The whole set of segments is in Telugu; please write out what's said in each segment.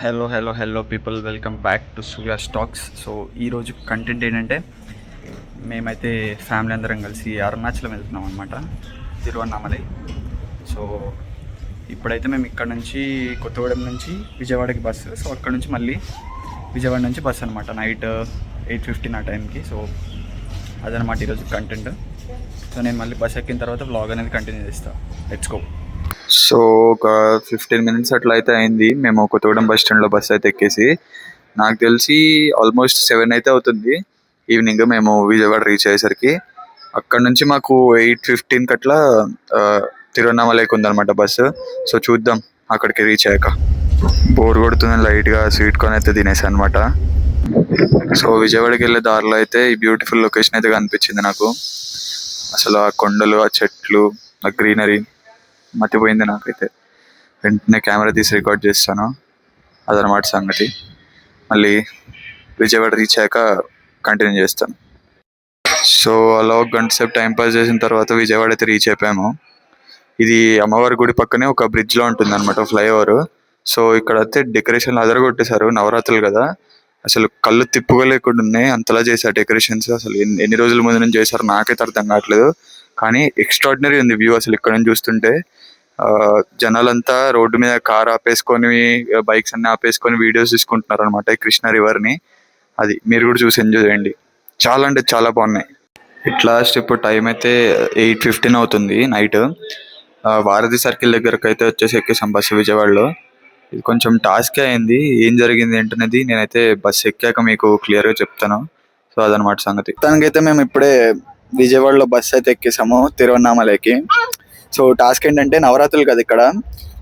Hello hello hello people welcome back to Surya stocks so ఈరోజు కంటెంట్ ఏంటంటే మేమైతే ఫ్యామిలీ అందరం కలిసి అరుణాచలం వెళ్తున్నాం అనమాట తిరువన్నామలై. సో ఇప్పుడైతే మేము ఇక్కడ నుంచి కొత్తగూడెం నుంచి విజయవాడకి బస్సు సో అక్కడ నుంచి మళ్ళీ విజయవాడ నుంచి బస్సు అనమాట నైట్ ఎయిట్ ఫిఫ్టీన్ ఆ టైంకి సో అదనమాట ఈరోజు కంటెంట్ సో నేను మళ్ళీ బస్ ఎక్కిన తర్వాత బ్లాగ్ అనేది కంటిన్యూ చేస్తాను లెట్స్ గో సో ఒక ఫిఫ్టీన్ మినిట్స్ అట్లా అయితే అయింది. మేము కొత్తగూడెం బస్ స్టాండ్లో బస్ అయితే ఎక్కేసి నాకు తెలిసి ఆల్మోస్ట్ సెవెన్ అయితే అవుతుంది. ఈవినింగ్ మేము విజయవాడ రీచ్ అయ్యేసరికి. అక్కడ నుంచి మాకు ఎయిట్ ఫిఫ్టీన్కి అట్లా ఆ, తిరువన్నామలైకి ఉందన్నమాట బస్సు సో చూద్దాం అక్కడికి రీచ్ అయ్యాక. బోర్ కొడుతుంది లైట్గా స్వీట్ కార్న్ అయితే తినేసాను అనమాట సో విజయవాడకి వెళ్ళే దారిలో అయితే ఈ బ్యూటిఫుల్ లొకేషన్ అయితే కనిపించింది నాకు. అసలు ఆ కొండలు ఆ చెట్లు ఆ గ్రీనరీ మతిపోయింది నాకైతే. వెంటనే కెమెరా తీసి రికార్డ్ చేస్తాను. అదనమాట సంగతి. మళ్ళీ విజయవాడ రీచ్ అయ్యాక కంటిన్యూ చేస్తాను. సో అలా ఒక గంట సేపు టైం పాస్ చేసిన తర్వాత విజయవాడ అయితే రీచ్ అయిపోయాము. ఇది అమ్మవారి గుడి పక్కనే ఒక బ్రిడ్జ్లో ఉంటుంది అనమాట ఫ్లైఓవర్ సో ఇక్కడ అయితే డెకరేషన్ అదరగొట్టేశారు నవరాత్రులు కదా. అసలు కళ్ళు తిప్పుకోలేకుండా ఉన్నాయి అంతలా చేశారు డెకరేషన్స్ అసలు. ఎన్ని రోజుల ముందు నుంచి చేశారు నాకైతే అర్థం కావట్లేదు. కానీ ఎక్స్ట్రాడినరీ ఉంది వ్యూ అసలు ఇక్కడ నుంచి చూస్తుంటే. జనాలంతా రోడ్డు మీద కార్ ఆపేసుకొని బైక్స్ అన్ని ఆపేసుకొని వీడియోస్ తీసుకుంటున్నారు అనమాట కృష్ణ రివర్ని అది మీరు కూడా చూసి ఎంజాయ్ చేయండి. చాలా అంటే చాలా బాగున్నాయి. ఇట్ లాస్ట్ ఇప్పుడు టైం అయితే ఎయిట్ ఫిఫ్టీన్ అవుతుంది నైట్. వారధి సర్కిల్ దగ్గరకు అయితే వచ్చేసి ఎక్కేసాం బస్సు విజయవాడలో. ఇది కొంచెం టాస్క్ అయింది. ఏం జరిగింది ఏంటనేది నేనైతే బస్సు ఎక్కాక మీకు క్లియర్గా చెప్తాను. సో అదనమాట సంగతి. దానికైతే మేము ఇప్పుడే విజయవాడలో బస్సు అయితే ఎక్కేసాము తిరువన్నామలకి. సో టాస్క్ ఏంటంటే నవరాత్రులు కదా ఇక్కడ.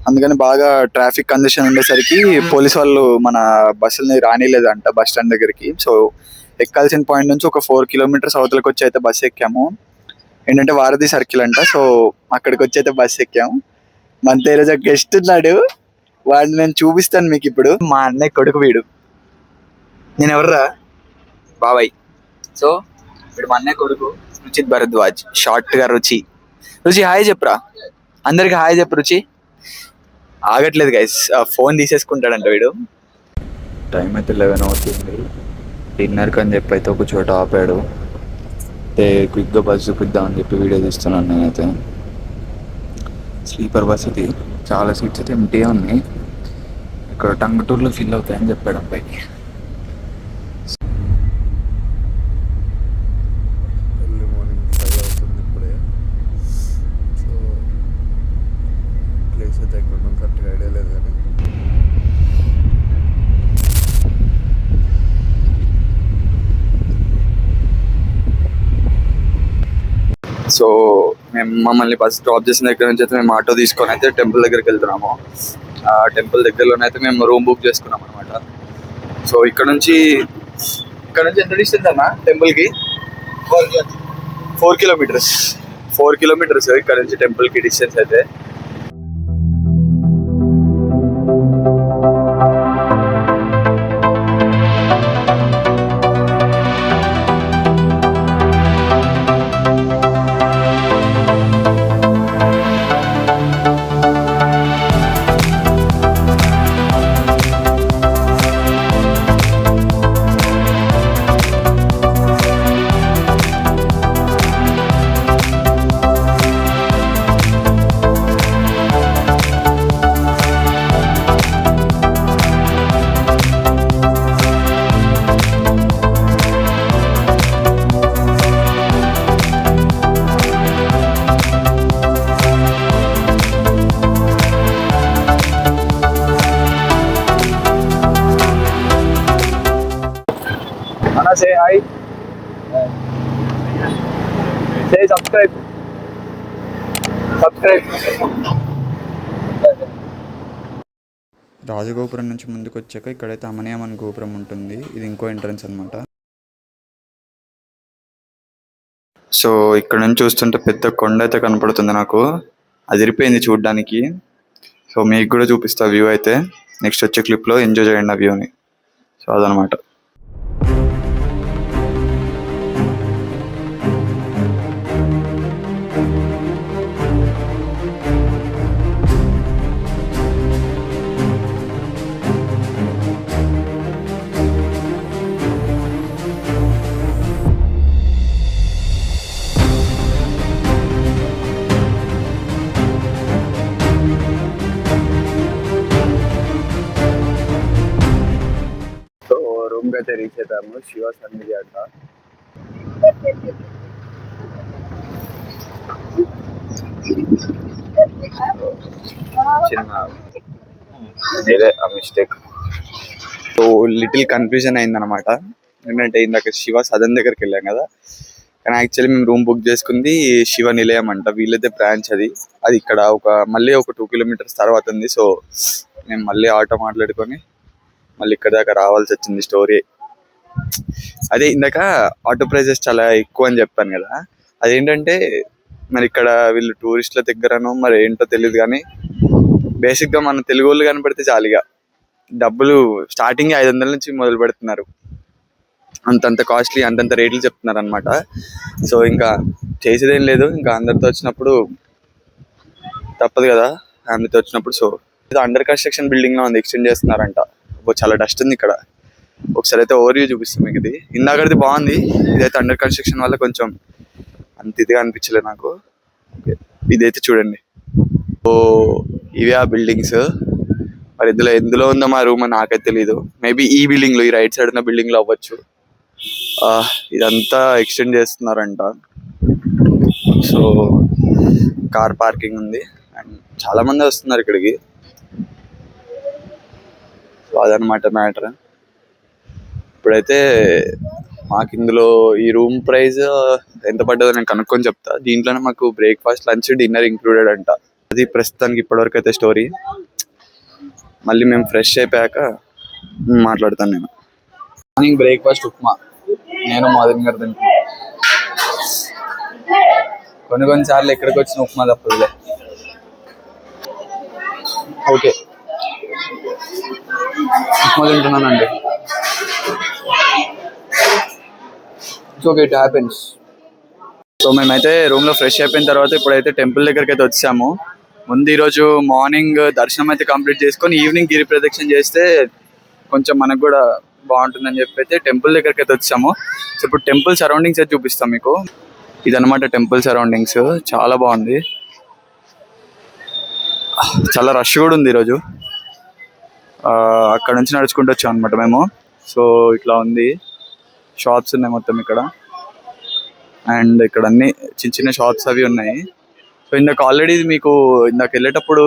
అందుకని బాగా ట్రాఫిక్ కండిషన్ ఉండేసరికి పోలీస్ వాళ్ళు మన బస్సులని రానిలేదంట బస్ స్టాండ్ దగ్గరికి. సో ఎక్కాల్సిన పాయింట్ నుంచి ఒక ఫోర్ కిలోమీటర్స్ అవతలకి వచ్చి అయితే బస్సు ఎక్కాము. ఏంటంటే వారధి సర్కిల్ అంట. సో అక్కడికి వచ్చి అయితే బస్సు ఎక్కాము. మన ఈరోజు గెస్ట్ ఉన్నాడు. వాడిని నేను చూపిస్తాను మీకు ఇప్పుడు. మా అన్నయ్య కొడుకు వీడు. నేను ఎవర్రా? బాబాయ్. సో ఇప్పుడు మా అన్నయ్య కొడుకు రుచిత్ భరద్వాజ్. షార్ట్గా రుచి. రుచి హాయ్ చెప్పరా. అందరికి హాయ్ చెప్పు రుచి. ఆగట్లేదు గైస్ ఫోన్ తీసేసుకుంటాడంట వీడు. టైం అయితే లెవెన్ అవుతుంది. డిన్నర్కి అని చెప్పి అయితే ఒక చోట ఆపాడు. అంటే క్విక్గా బస్ చూపిద్దామని చెప్పి వీడియో తీస్తున్నాను నేనైతే. స్లీపర్ బస్ ఇది. చాలా సీట్స్ అయితే ఎంటీ ఉన్నాయి. ఇక్కడ టంగుటూరులో ఫిల్ అవుతాయని చెప్పాడు అబ్బాయి ఎర్లీ మార్నింగ్ ఫైవ్ అవుతుంది ఇప్పుడే సో ప్లేస్ అయితే ఎక్కడ ఉన్నాం కరెక్ట్గా ఐడియా లేదు కానీ సో మేము మమ్మల్ని బస్ డ్రాప్ చేసిన దగ్గర నుంచి అయితే మేము ఆటో తీసుకొని అయితే టెంపుల్ దగ్గరికి వెళ్తున్నాము. ఆ టెంపుల్ దగ్గరలోనైతే మేము రూమ్ బుక్ చేసుకున్నాం అనమాట సో ఇక్కడ నుంచి ఇక్కడ నుంచి ఎంత డిస్టెన్స్ అన్న టెంపుల్కి? Four kilometres. ఫోర్ కిలోమీటర్స్ ఇక్కడ నుంచి టెంపుల్కి డిస్టెన్స్ అయితే. సే సబ్స్క్రైబ్ సబ్స్క్రైబ్ రాజగోపురం నుంచి ముందుకు వచ్చాక ఇక్కడైతే అమనియమన్ గోపురం ఉంటుంది. ఇది ఇంకో ఎంట్రన్స్ అన్నమాట. సో ఇక్కడ నుంచి చూస్తుంటే పెద్ద కొండ అయితే కనపడుతుంది నాకు. అదిరిపోయింది చూడడానికి. సో మీకు కూడా చూపిస్తా వ్యూ అయితే. నెక్స్ట్ వచ్చే క్లిప్లో ఎంజాయ్ చేయండి ఆ వ్యూని సో అదనమాట అయితే శివ సన్నిధి అంట. చిన్న ఆ మిస్టేక్ సో లిటిల్ కన్ఫ్యూజన్ అయిందనమాట ఏంటంటే ఇందాక శివ సదన్ దగ్గరికి వెళ్ళాం కదా. కానీ యాక్చువల్లీ మేము రూమ్ బుక్ చేసుకుంది శివ నిలయం అంట. వీళ్ళైతే బ్రాంచ్ అది. అది ఇక్కడ ఒక మళ్ళీ ఒక టూ కిలోమీటర్స్ తర్వాత ఉంది. సో మేము మళ్ళీ ఆటో మాట్లాడుకొని మళ్ళీ ఇక్కడ దాకా రావాల్సి వచ్చింది స్టోరీ అదే ఇందాక ఆటో ప్రైజెస్ చాలా ఎక్కువ అని చెప్పాను కదా. అదేంటంటే మరి ఇక్కడ వీళ్ళు టూరిస్టుల దగ్గరనో మరి ఏంటో తెలియదు కానీ బేసిక్గా మన తెలుగు వాళ్ళు కనపడితే చాలుగా. డబ్బులు స్టార్టింగ్ ఐదు వందల నుంచి మొదలు పెడుతున్నారు. అంతంత కాస్ట్లీ అంతంత రేట్లు చెప్తున్నారు అనమాట సో ఇంకా చేసేదేం లేదు. ఇంకా అందరితో వచ్చినప్పుడు తప్పదు కదా. ఫ్యామిలీతో వచ్చినప్పుడు సో ఇది అండర్ కన్స్ట్రక్షన్ బిల్డింగ్లో ఉంది ఎక్స్టెండ్ చేస్తున్నారంట. చాలా డస్ట్ ఉంది ఇక్కడ. ఒకసారి అయితే ఓవర్ వ్యూ చూపిస్తాం మీకు ఇది. ఇందాకది బాగుంది. ఇదైతే అండర్ కన్స్ట్రక్షన్ వల్ల కొంచెం అంత ఇదిగా అనిపించలేదు నాకు. ఇదైతే చూడండి. ఓ ఇవే ఆ బిల్డింగ్స్ మరి ఇందులో ఎందులో ఉందో మా రూమ్ నాకైతే తెలియదు మేబీ ఈ బిల్డింగ్లో ఈ రైట్ సైడ్ ఉన్న బిల్డింగ్లో అవ్వచ్చు. ఆ, ఇదంతా ఎక్స్టెండ్ చేస్తున్నారంట. సో కార్ పార్కింగ్ ఉంది. అండ్ చాలా మంది వస్తున్నారు ఇక్కడికి. సో అదనమాట మ్యాటర్ ఇప్పుడైతే మాకు ఇందులో ఈ రూమ్ ప్రైస్ ఎంత పడ్డదో నేను కనుక్కొని చెప్తా. దీంట్లోనే మాకు బ్రేక్ఫాస్ట్ లంచ్ డిన్నర్ ఇంక్లూడెడ్ అంట. అది ప్రస్తుతానికి ఇప్పటివరకు అయితే స్టోరీ మళ్ళీ మేము ఫ్రెష్ అయిపోయాక మాట్లాడతాను నేను. Morning breakfast upma. నేను మదన్ గారు తింటున్నా కొన్ని కొన్నిసార్లు ఎక్కడికి వచ్చిన ఉప్మా తప్పదులే. Okay upma తింటున్నానండి. It's okay it happens so మేమైతే రూమ్లో ఫ్రెష్ అయిపోయిన తర్వాత ఇప్పుడైతే టెంపుల్ దగ్గరికి అయితే వచ్చాము. ముందు ఈరోజు మార్నింగ్ దర్శనం అయితే కంప్లీట్ చేసుకొని ఈవినింగ్ గిరి ప్రదక్షిణ చేస్తే కొంచెం మనకు కూడా బాగుంటుందని చెప్పి అయితే టెంపుల్ దగ్గరికి అయితే వచ్చాము. సో ఇప్పుడు టెంపుల్ సరౌండింగ్స్ అయితే చూపిస్తాం మీకు. ఇదనమాట టెంపుల్ సరౌండింగ్స్ చాలా బాగుంది. చాలా రష్ కూడా ఉంది ఈరోజు. అక్కడ నుంచి నడుచుకుంటూ వచ్చాం అనమాట మేము. సో ఇట్లా ఉంది. షాప్స్ ఉన్నాయి మొత్తం ఇక్కడ. అండ్ ఇక్కడ అన్ని చిన్న చిన్న షాప్స్ అవి ఉన్నాయి. సో ఇందాక ఆల్రెడీ ఇది మీకు ఇందాక వెళ్ళేటప్పుడు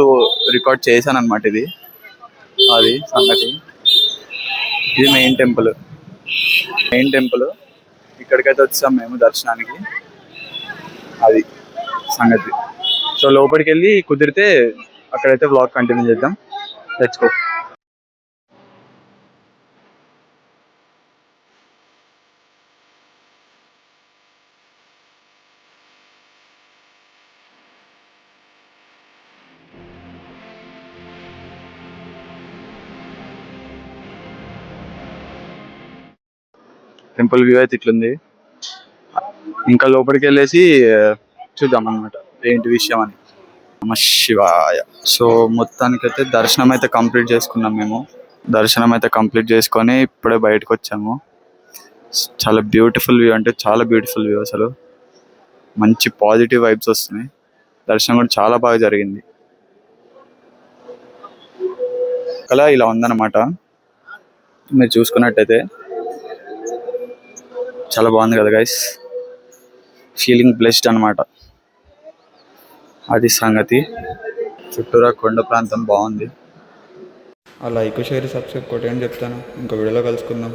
రికార్డ్ చేశాను అనమాట ఇది. అది సంగతి. ఇది మెయిన్ టెంపుల్ మెయిన్ టెంపుల్ ఇక్కడికైతే వచ్చాం మేము దర్శనానికి. అది సంగతి. సో లోపలికి వెళ్ళి కుదిరితే అక్కడైతే బ్లాగ్ కంటిన్యూ చేద్దాం. తెచ్చుకో టెంపుల్ వ్యూ అయితే ఇట్లుంది. ఇంకా లోపలికి వెళ్ళేసి చూద్దాం అనమాట ఏంటి విషయం అని. నమ శివాయ. సో మొత్తానికైతే దర్శనం అయితే కంప్లీట్ చేసుకున్నాం మేము. దర్శనం అయితే కంప్లీట్ చేసుకొని ఇప్పుడే బయటకు వచ్చాము. చాలా బ్యూటిఫుల్ వ్యూ అంటే చాలా బ్యూటిఫుల్ వ్యూ అసలు. మంచి పాజిటివ్ వైబ్స్ వస్తున్నాయి. దర్శనం కూడా చాలా బాగా జరిగింది. కళ ఇలా ఉందన్నమాట. మీరు చూసుకున్నట్టయితే చాలా బాగుంది కదా గైస్ ఫీలింగ్ బ్లెస్డ్ అన్నమాట. అది సంగతి. చుట్టూరా కొండ ప్రాంతం బాగుంది. అలా లైక్ షేర్ సబ్స్క్రైబ్ కొట్టేయని చెప్తాను. ఇంకో వీడియోలో కలుసుకుందాం.